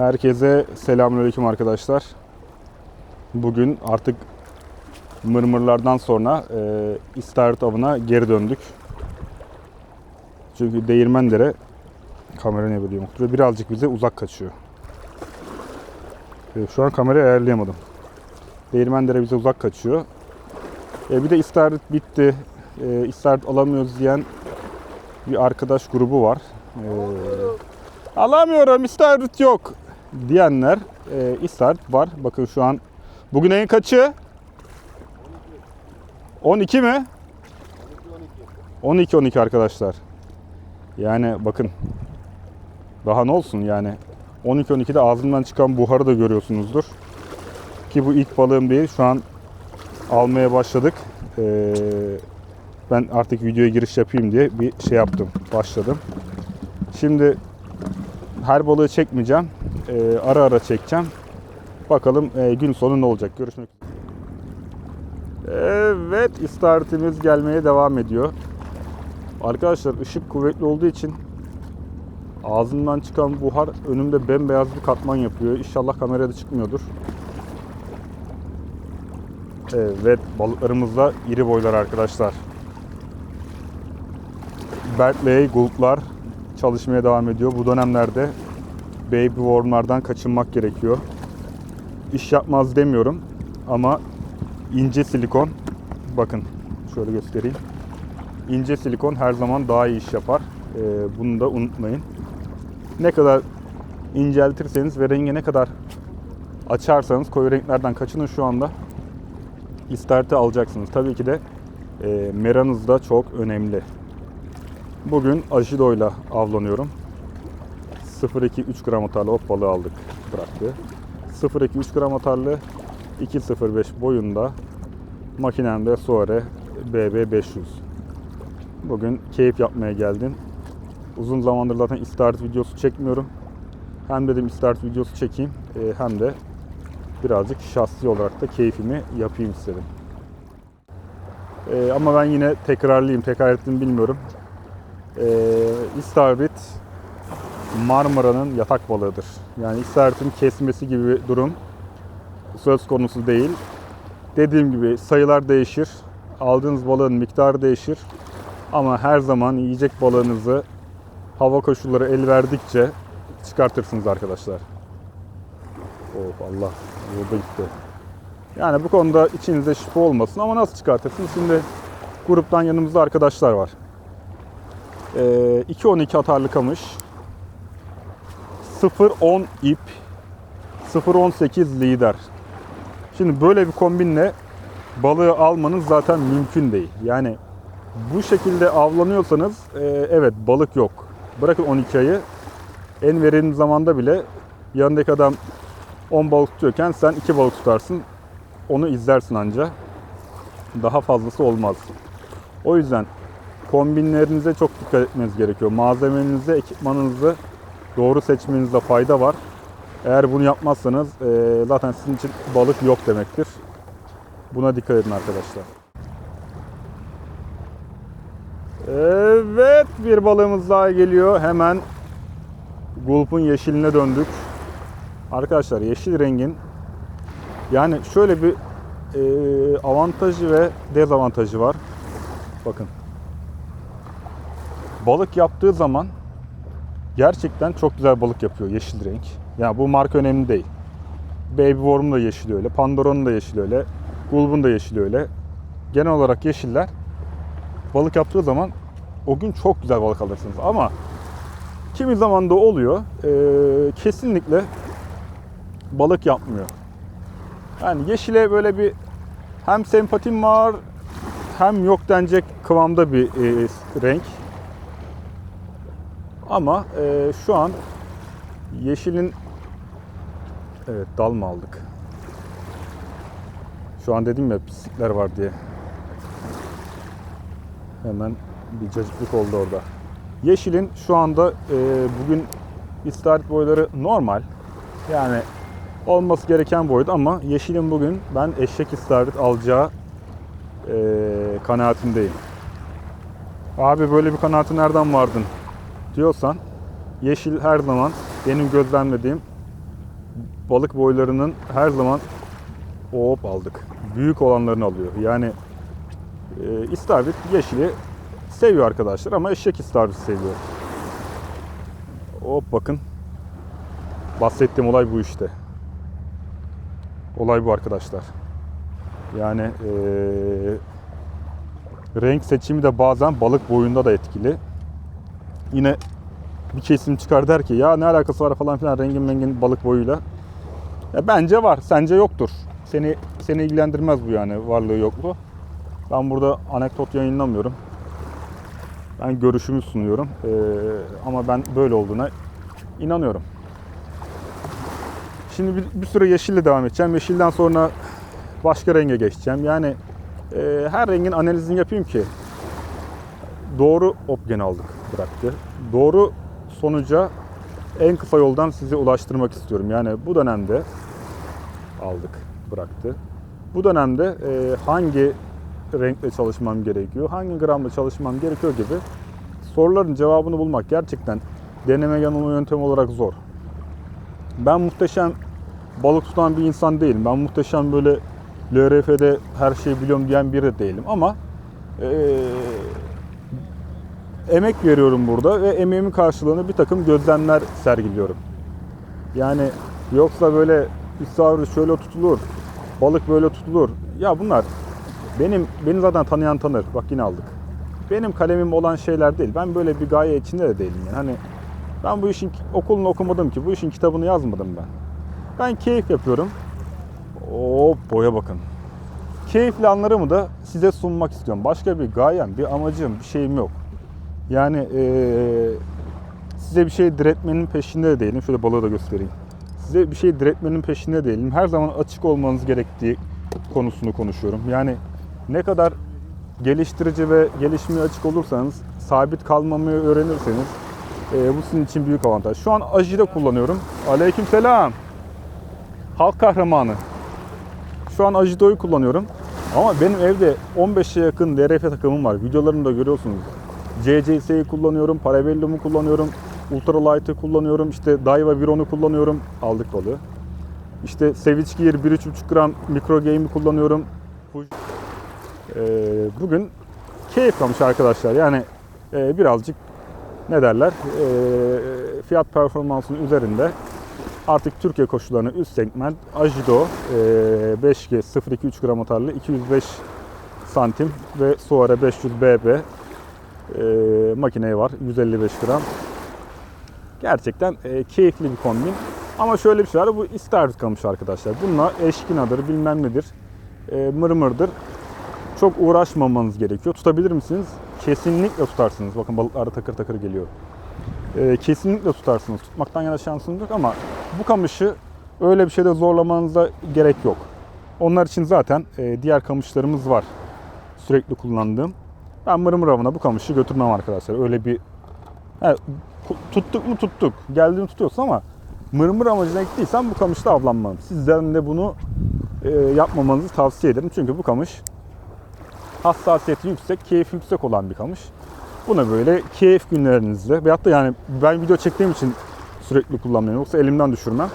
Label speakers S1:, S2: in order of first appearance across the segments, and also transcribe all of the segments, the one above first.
S1: Herkese selamünaleyküm arkadaşlar. Bugün artık mırmırlardan sonra e, istavrit avına geri döndük. Çünkü Değirmendere kamera ne böyle yamuk Birazcık bize uzak kaçıyor. E, şu an kamerayı ayarlayamadım. Değirmendere bize uzak kaçıyor. E, bir de istavrit bitti. E, istavrit alamıyoruz diyen bir arkadaş grubu var. E, alamıyorum istavrit yok diyenler e, istavrit var. Bakın şu an bugün ayın kaçı? 12 mi? 12 12 arkadaşlar. Yani bakın daha ne olsun yani 12 12'de ağzımdan çıkan buharı da görüyorsunuzdur. Ki bu ilk balığım değil. Şu an almaya başladık. Ee, ben artık videoya giriş yapayım diye bir şey yaptım. Başladım. Şimdi her balığı çekmeyeceğim. Ee, ara ara çekeceğim. Bakalım e, gün sonu ne olacak. Görüşmek üzere. Evet, istaritimiz gelmeye devam ediyor. Arkadaşlar ışık kuvvetli olduğu için ağzından çıkan buhar önümde bembeyaz bir katman yapıyor. İnşallah kamerada çıkmıyordur. Evet, balıklarımız da iri boylar arkadaşlar. Bertley, gulplar çalışmaya devam ediyor. Bu dönemlerde baby wormlardan kaçınmak gerekiyor. İş yapmaz demiyorum ama ince silikon bakın şöyle göstereyim. İnce silikon her zaman daha iyi iş yapar. Ee, bunu da unutmayın. Ne kadar inceltirseniz ve rengi ne kadar açarsanız koyu renklerden kaçının şu anda istavrit'i alacaksınız. Tabii ki de e, meranız da çok önemli. Bugün ajidoyla avlanıyorum. 0.2 3 gram atarlı hop balığı aldık bıraktı. 0.2 3 gram atarlı 2.05 boyunda makinemde Soare BB500. Bugün keyif yapmaya geldim. Uzun zamandır zaten istavrit videosu çekmiyorum. Hem dedim istavrit videosu çekeyim e, hem de birazcık şahsi olarak da keyfimi yapayım istedim. E, ama ben yine tekrarlayayım, tekrar ettim bilmiyorum. E, istavrit Marmara'nın yatak balığıdır. Yani istavritin kesmesi gibi bir durum söz konusu değil. Dediğim gibi sayılar değişir. Aldığınız balığın miktarı değişir. Ama her zaman yiyecek balığınızı hava koşulları el verdikçe çıkartırsınız arkadaşlar. Of Allah yolda gitti. Yani bu konuda içinizde şüphe olmasın ama nasıl çıkartırsınız? Şimdi gruptan yanımızda arkadaşlar var. Ee, 2.12 atarlı kamış. 0.10 ip. 0.18 lider. Şimdi böyle bir kombinle balığı almanız zaten mümkün değil. Yani bu şekilde avlanıyorsanız e, evet balık yok. Bırakın 12 ayı en verimli zamanda bile yanındaki adam 10 balık tutuyorken sen 2 balık tutarsın. Onu izlersin anca. Daha fazlası olmaz. O yüzden kombinlerinize çok dikkat etmeniz gerekiyor. Malzemenizi, ekipmanınızı doğru seçmenizde fayda var. Eğer bunu yapmazsanız e, zaten sizin için balık yok demektir. Buna dikkat edin arkadaşlar. Evet bir balığımız daha geliyor. Hemen gulpun yeşiline döndük. Arkadaşlar yeşil rengin yani şöyle bir e, avantajı ve dezavantajı var. Bakın. Balık yaptığı zaman gerçekten çok güzel balık yapıyor yeşil renk. Yani bu marka önemli değil. Baby Worm da yeşil öyle, Pandora'nın da yeşil öyle, Gulb'un da yeşil öyle. Genel olarak yeşiller balık yaptığı zaman o gün çok güzel balık alırsınız. Ama kimi zaman da oluyor, e, kesinlikle balık yapmıyor. Yani yeşile böyle bir hem sempatim var hem yok denecek kıvamda bir e, renk. Ama e, şu an yeşilin evet dal mı aldık? Şu an dedim ya pislikler var diye. Hemen bir cacıklık oldu orada. Yeşilin şu anda e, bugün istavrit boyları normal. Yani olması gereken boyut ama yeşilin bugün ben eşek istavrit alacağı e, kanaatindeyim. Abi böyle bir kanaati nereden vardın diyorsan yeşil her zaman benim gözlemlediğim balık boylarının her zaman hop aldık. Büyük olanlarını alıyor. Yani e, istavrit yeşili seviyor arkadaşlar ama eşek istavrit seviyor. Hop bakın. Bahsettiğim olay bu işte. Olay bu arkadaşlar. Yani eee, renk seçimi de bazen balık boyunda da etkili. Yine bir kesim çıkar der ki ya ne alakası var falan filan rengin mengin balık boyuyla. Ya bence var, sence yoktur. Seni seni ilgilendirmez bu yani varlığı yokluğu. Ben burada anekdot yayınlamıyorum. Ben görüşümü sunuyorum. Eee, ama ben böyle olduğuna inanıyorum. Şimdi bir, bir süre yeşille devam edeceğim. Yeşilden sonra başka renge geçeceğim. Yani e, her rengin analizini yapayım ki doğru opgen aldık bıraktı. Doğru sonuca en kısa yoldan sizi ulaştırmak istiyorum. Yani bu dönemde aldık bıraktı. Bu dönemde e, hangi renkle çalışmam gerekiyor, hangi gramla çalışmam gerekiyor gibi soruların cevabını bulmak gerçekten deneme yanılma yöntemi olarak zor. Ben muhteşem balık tutan bir insan değilim. Ben muhteşem böyle LRF'de her şeyi biliyorum diyen biri de değilim. Ama eee, emek veriyorum burada ve emeğimin karşılığını bir takım gözlemler sergiliyorum. Yani yoksa böyle istavrit şöyle tutulur, balık böyle tutulur. Ya bunlar benim beni zaten tanıyan tanır. Bak yine aldık. Benim kalemim olan şeyler değil. Ben böyle bir gaye içinde de değilim yani. Hani ben bu işin okulunu okumadım ki. Bu işin kitabını yazmadım ben. Ben keyif yapıyorum. O boya bakın. Keyifli anlarımı da size sunmak istiyorum. Başka bir gayem, bir amacım, bir şeyim yok. Yani eee, size bir şey diretmenin peşinde de değilim. Şöyle balığı da göstereyim. Size bir şey diretmenin peşinde değilim. Her zaman açık olmanız gerektiği konusunu konuşuyorum. Yani ne kadar geliştirici ve gelişmeye açık olursanız, sabit kalmamayı öğrenirseniz e, bu sizin için büyük avantaj. Şu an Aji'de kullanıyorum. Aleykümselam. Halk kahramanı. Şu an Ajido'yu kullanıyorum. Ama benim evde 15'e yakın DRF takımım var. Videolarını da görüyorsunuz. CCS'yi kullanıyorum, Parabellum'u kullanıyorum, Ultralight'ı kullanıyorum, işte Daiwa Viron'u kullanıyorum. Aldık balığı. İşte Savage Gear 1,5 gram Micro Game'i kullanıyorum. Ee, bugün keyif kalmış arkadaşlar. Yani e, birazcık ne derler e, fiyat performansının üzerinde artık Türkiye koşullarına üst segment Ajido e, 5G 0.2-3 gram atarlı 205 santim ve Suara 500 BB e, makineyi var 155 gram. Gerçekten e, keyifli bir kombin. Ama şöyle bir şey var bu istavrit kamış arkadaşlar. Bununla eşkinadır bilmem nedir e, mırmırdır. Çok uğraşmamanız gerekiyor. Tutabilir misiniz? Kesinlikle tutarsınız. Bakın balıklar takır takır geliyor. Ee, kesinlikle tutarsınız. Tutmaktan yana şansınız yok ama bu kamışı öyle bir şeyde zorlamanıza gerek yok. Onlar için zaten e, diğer kamışlarımız var. Sürekli kullandığım. Ben mırmır avına bu kamışı götürmem arkadaşlar. Öyle bir ku- tuttuk mu tuttuk. Geldiğini tutuyorsun ama mırmır amacına gittiysen bu kamışla avlanmam. Sizden de bunu e, yapmamanızı tavsiye ederim. Çünkü bu kamış hassasiyeti yüksek, keyif yüksek olan bir kamış. Buna böyle keyif günlerinizde veyahut da yani ben video çektiğim için sürekli kullanmıyorum. Yoksa elimden düşürmem.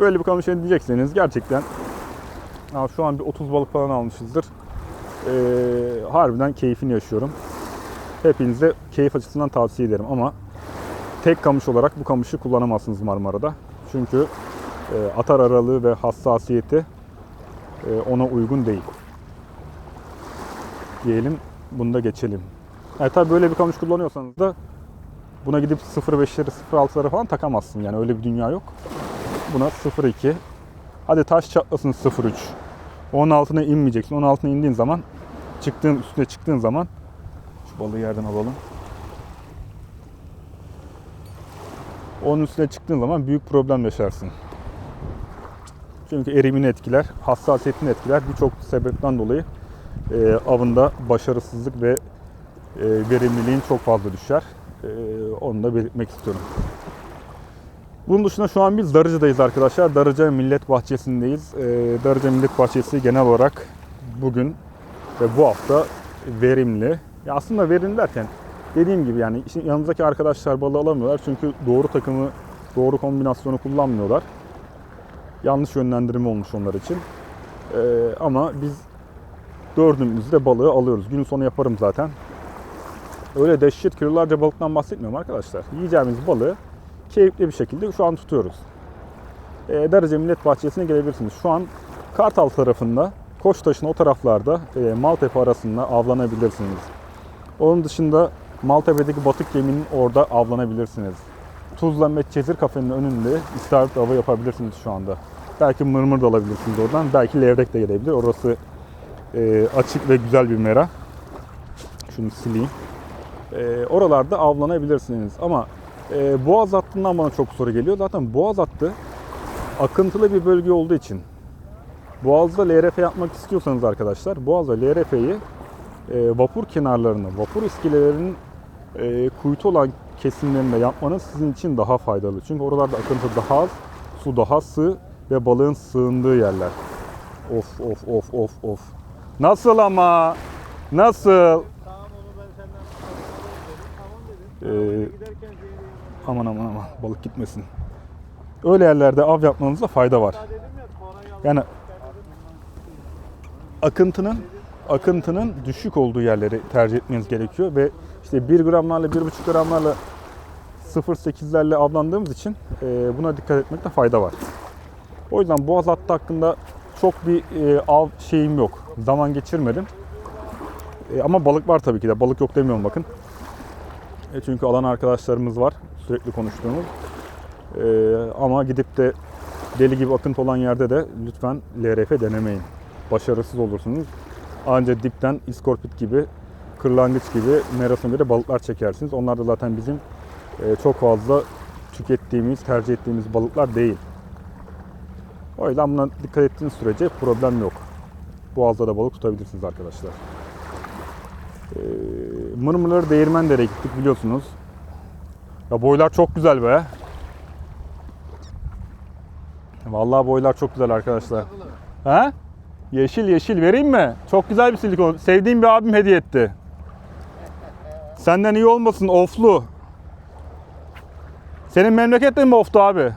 S1: Böyle bir kamış edinecekseniz gerçekten şu an bir 30 balık falan almışızdır. Ee, harbiden keyfini yaşıyorum. Hepinize keyif açısından tavsiye ederim ama tek kamış olarak bu kamışı kullanamazsınız Marmara'da. Çünkü e, atar aralığı ve hassasiyeti e, ona uygun değil. Diyelim bunu da geçelim. Yani tabii böyle bir kamış kullanıyorsanız da buna gidip 0.5'leri 0.6'ları falan takamazsın. Yani öyle bir dünya yok. Buna 0.2 hadi taş çatlasın 0.3 onun altına inmeyeceksin. Onun altına indiğin zaman çıktığın üstüne çıktığın zaman şu balığı yerden alalım. Onun üstüne çıktığın zaman büyük problem yaşarsın. Çünkü erimini etkiler, hassasiyetini etkiler. Birçok sebepten dolayı e, avında başarısızlık ve e, verimliliğin çok fazla düşer. E, onu da belirtmek istiyorum. Bunun dışında şu an biz Darıca'dayız arkadaşlar. Darıca Millet Bahçesi'ndeyiz. E, Darıca Millet Bahçesi genel olarak bugün ve bu hafta verimli. Ya aslında verimli derken dediğim gibi yani işin yanınızdaki arkadaşlar balığı alamıyorlar çünkü doğru takımı Doğru kombinasyonu kullanmıyorlar. Yanlış yönlendirme olmuş onlar için. Ee, ama biz dördümüzde balığı alıyoruz. Gün sonu yaparım zaten. Öyle dehşet kilolarca balıktan bahsetmiyorum arkadaşlar. Yiyeceğimiz balığı keyifli bir şekilde şu an tutuyoruz. Ee, Darıca Millet Bahçesi'ne gelebilirsiniz. Şu an Kartal tarafında, Koçtaş'ın o taraflarda e, Maltepe arasında avlanabilirsiniz. Onun dışında Maltepe'deki batık geminin orada avlanabilirsiniz. Tuzla Medcezir kafenin önünde istavrit avı yapabilirsiniz şu anda. Belki mırmır da alabilirsiniz oradan. Belki levrek de gelebilir. Orası e, açık ve güzel bir mera. Şunu sileyim. E, oralarda avlanabilirsiniz. Ama e, Boğaz hattından bana çok soru geliyor. Zaten Boğaz hattı akıntılı bir bölge olduğu için Boğaz'da LRF yapmak istiyorsanız arkadaşlar Boğaz'da LRF'yi e, vapur kenarlarına, vapur iskelelerinin e, kuytu olan kesimlerinde yapmanız sizin için daha faydalı. Çünkü oralarda akıntı daha az, su daha sığ ve balığın sığındığı yerler. Of of of of of. Nasıl ama? Nasıl?
S2: Tamam onu ben senden tamam dedim. Tamam dedim.
S1: Ee,
S2: Giderken şey.
S1: Aman aman aman balık gitmesin. Öyle yerlerde av yapmanızda fayda var. Yani akıntının akıntının düşük olduğu yerleri tercih etmeniz gerekiyor ve işte 1 gramlarla 1,5 gramlarla 0.8'lerle avlandığımız için e, buna dikkat etmekte fayda var. O yüzden boğaz hattı hakkında çok bir e, av şeyim yok. Zaman geçirmedim. E, ama balık var tabii ki de. Balık yok demiyorum bakın. E, çünkü alan arkadaşlarımız var sürekli konuştuğumuz. E, ama gidip de deli gibi akıntı olan yerde de lütfen LRF denemeyin. Başarısız olursunuz. Ancak dipten iskorpit gibi, kırlangıç gibi merasına göre balıklar çekersiniz. Onlar da zaten bizim e, çok fazla tükettiğimiz, tercih ettiğimiz balıklar değil. O yüzden buna dikkat ettiğiniz sürece problem yok. Boğazda da balık tutabilirsiniz arkadaşlar. Mırmırları Değirmendere'ye gittik biliyorsunuz. Ya boylar çok güzel be. Vallahi boylar çok güzel arkadaşlar. Ha? Yeşil yeşil vereyim mi? Çok güzel bir silikon. Sevdiğim bir abim hediye etti. Senden iyi olmasın oflu. Senin memlekette mi oftu abi?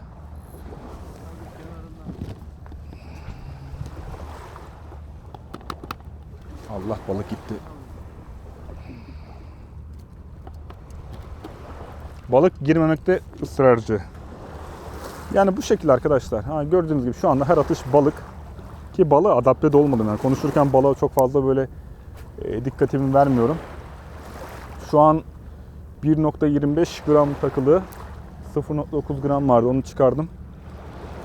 S1: Allah balık gitti. Balık girmemekte ısrarcı. Yani bu şekilde arkadaşlar. Ha, gördüğünüz gibi şu anda her atış balık. Ki balığa adapte de olmadım. Yani konuşurken balığa çok fazla böyle e, dikkatimi vermiyorum. Şu an 1.25 gram takılı 0.9 gram vardı onu çıkardım.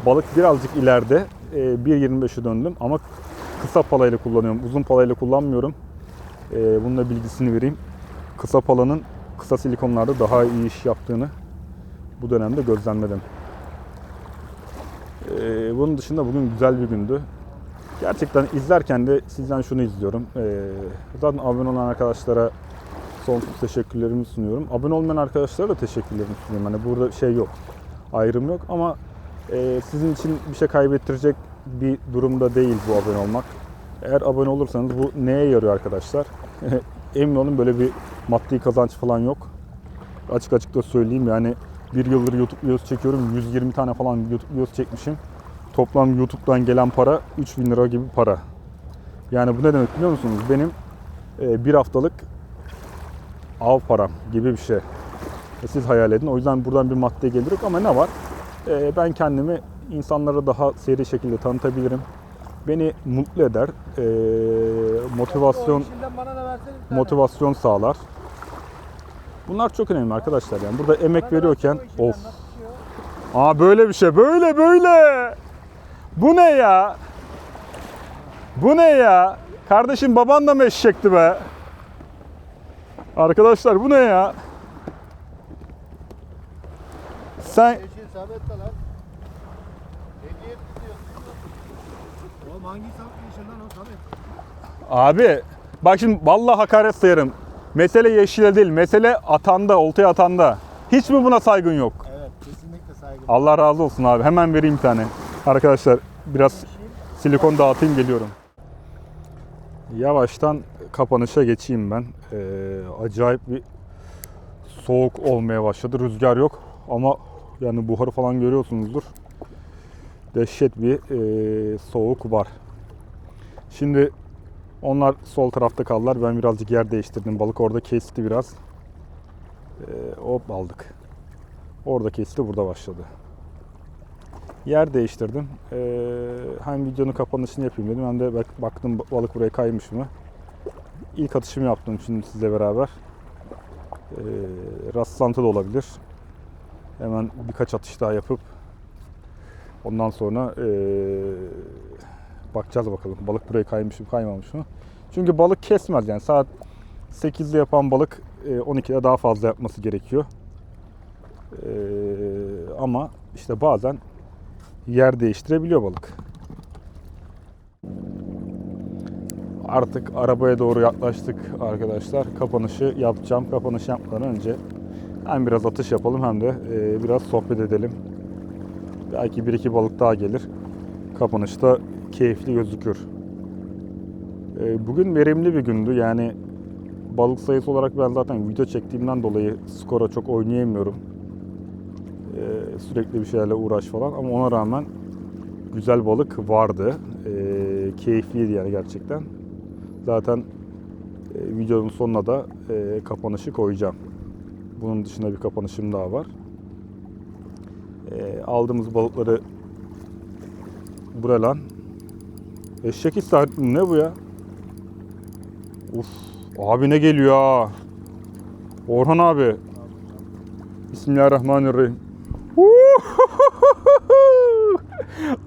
S1: Balık birazcık ileride e, 1.25'e döndüm ama kısa palayla kullanıyorum. Uzun palayla kullanmıyorum. E, bunun da bilgisini vereyim. Kısa palanın kısa silikonlarda daha iyi iş yaptığını bu dönemde gözlemledim. Ee, bunun dışında bugün güzel bir gündü. Gerçekten izlerken de sizden şunu izliyorum. Ee, zaten abone olan arkadaşlara sonsuz teşekkürlerimi sunuyorum. Abone olmayan arkadaşlara da teşekkürlerimi sunuyorum. Hani burada şey yok, ayrım yok ama e, sizin için bir şey kaybettirecek bir durumda değil bu abone olmak. Eğer abone olursanız bu neye yarıyor arkadaşlar? Emin olun böyle bir maddi kazanç falan yok. Açık açık da söyleyeyim yani bir yıldır YouTube videosu çekiyorum. 120 tane falan YouTube videosu çekmişim. Toplam YouTube'dan gelen para 3000 lira gibi para. Yani bu ne demek biliyor musunuz? Benim e, bir haftalık av param gibi bir şey. E, Siz hayal edin. O yüzden buradan bir madde gelir yok ama ne var? E, ben kendimi insanlara daha seri şekilde tanıtabilirim. Beni mutlu eder. E, motivasyon motivasyon sağlar. Bunlar çok önemli arkadaşlar. Yani burada emek veriyorken of.
S2: pişiyor?
S1: Aa böyle bir şey. Böyle böyle. Bu ne ya? Bu ne ya? Kardeşim baban da mı eşekti be? Arkadaşlar bu ne ya? Sen.
S2: Hediye. Oğlum hangi yeşilden o sabit?
S1: abi bak şimdi vallahi hakaret sayarım. Mesele yeşile değil. Mesele atanda, oltaya atanda. Hiç mi buna saygın yok?
S2: Evet kesinlikle saygı.
S1: Allah razı olsun abi. Hemen vereyim bir tane. Arkadaşlar biraz silikon dağıtayım geliyorum. Yavaştan kapanışa geçeyim ben. Ee, acayip bir soğuk olmaya başladı. Rüzgar yok ama yani buharı falan görüyorsunuzdur. Dehşet bir e, soğuk var. Şimdi onlar sol tarafta kaldılar. Ben birazcık yer değiştirdim. Balık orada kesti biraz. E, hop aldık. Orada kesti, burada başladı. Yer değiştirdim. E, hem videonun kapanışını yapayım dedim hem de bak- baktım balık buraya kaymış mı. İlk atışımı yaptım şimdi sizle beraber. E, rastlantı da olabilir. Hemen birkaç atış daha yapıp ondan sonra e, bakacağız bakalım balık buraya kaymış mı kaymamış mı. Çünkü balık kesmez yani saat 8'de yapan balık e, 12'de daha fazla yapması gerekiyor. E, ama işte bazen yer değiştirebiliyor balık. Artık arabaya doğru yaklaştık arkadaşlar. Kapanışı yapacağım. Kapanış yapmadan önce hem biraz atış yapalım hem de biraz sohbet edelim. Belki bir iki balık daha gelir. Kapanışta keyifli gözükür. E, bugün verimli bir gündü. Yani balık sayısı olarak ben zaten video çektiğimden dolayı skora çok oynayamıyorum. E, sürekli bir şeylerle uğraş falan ama ona rağmen güzel balık vardı. E, keyifliydi yani gerçekten. Zaten e, videonun sonuna da e, kapanışı koyacağım. Bunun dışında bir kapanışım daha var. E, aldığımız balıkları buraya lan. Eşek istahat ne bu ya? Uf, abi ne geliyor ha? Orhan abi. Bismillahirrahmanirrahim.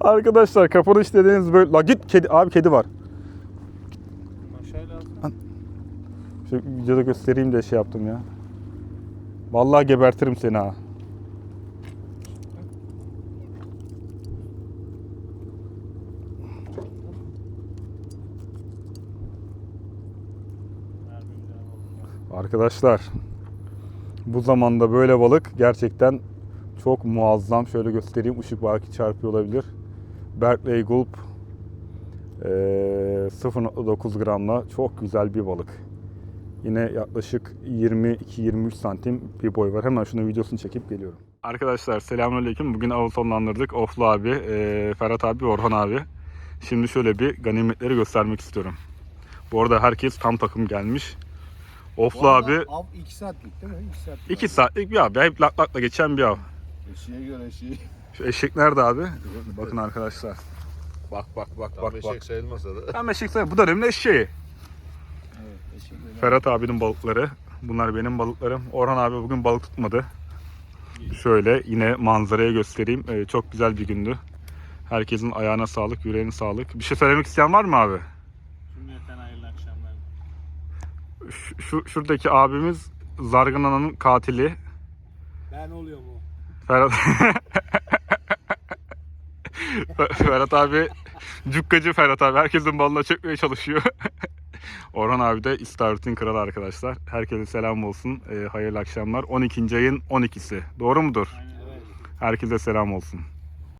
S1: Arkadaşlar kapanış dediğiniz böyle. La git kedi abi kedi var. Şu videoda göstereyim de şey yaptım ya. Vallahi gebertirim seni ha. Arkadaşlar bu zamanda böyle balık gerçekten çok muazzam. Şöyle göstereyim ışık belki çarpıyor olabilir. Berkeley Gulp eee, 0.9 gramla çok güzel bir balık. Yine yaklaşık 22-23 santim bir boy var. Hemen şunun videosunu çekip geliyorum. Arkadaşlar selamünaleyküm. Bugün avı sonlandırdık. Oflu abi, Ferhat abi, Orhan abi. Şimdi şöyle bir ganimetleri göstermek istiyorum. Bu arada herkes tam takım gelmiş. Oflu abi
S2: Av 2 saatlik değil mi? 2 saatlik.
S1: 2 saatlik bir av. Hep lak lakla geçen bir av.
S2: Eşeğe göre eşeği.
S1: Şu eşek nerede abi? Bakın arkadaşlar. Bak bak bak
S3: Tam
S1: bak
S3: eşek
S1: bak.
S3: sayılmasa da.
S1: Tam eşek sayı- Bu dönemin eşeği.
S2: Evet göre.
S1: Ferhat abinin balıkları. Bunlar benim balıklarım. Orhan abi bugün balık tutmadı. Şöyle yine manzaraya göstereyim. Ee, çok güzel bir gündü. Herkesin ayağına sağlık, yüreğine sağlık. Bir şey söylemek isteyen var mı abi?
S4: Cümleten hayırlı akşamlar.
S1: Şu, şu- şuradaki abimiz Zargana'nın katili.
S4: Ben oluyor mu?
S1: Ferhat Ferhat abi cukkacı Ferhat abi herkesin balına çökmeye çalışıyor. Orhan abi de İstavrit'in kralı arkadaşlar. Herkese selam olsun. Ee, hayırlı akşamlar. 12. ayın 12'si. Doğru mudur?
S4: Aynen öyle.
S1: Herkese selam olsun.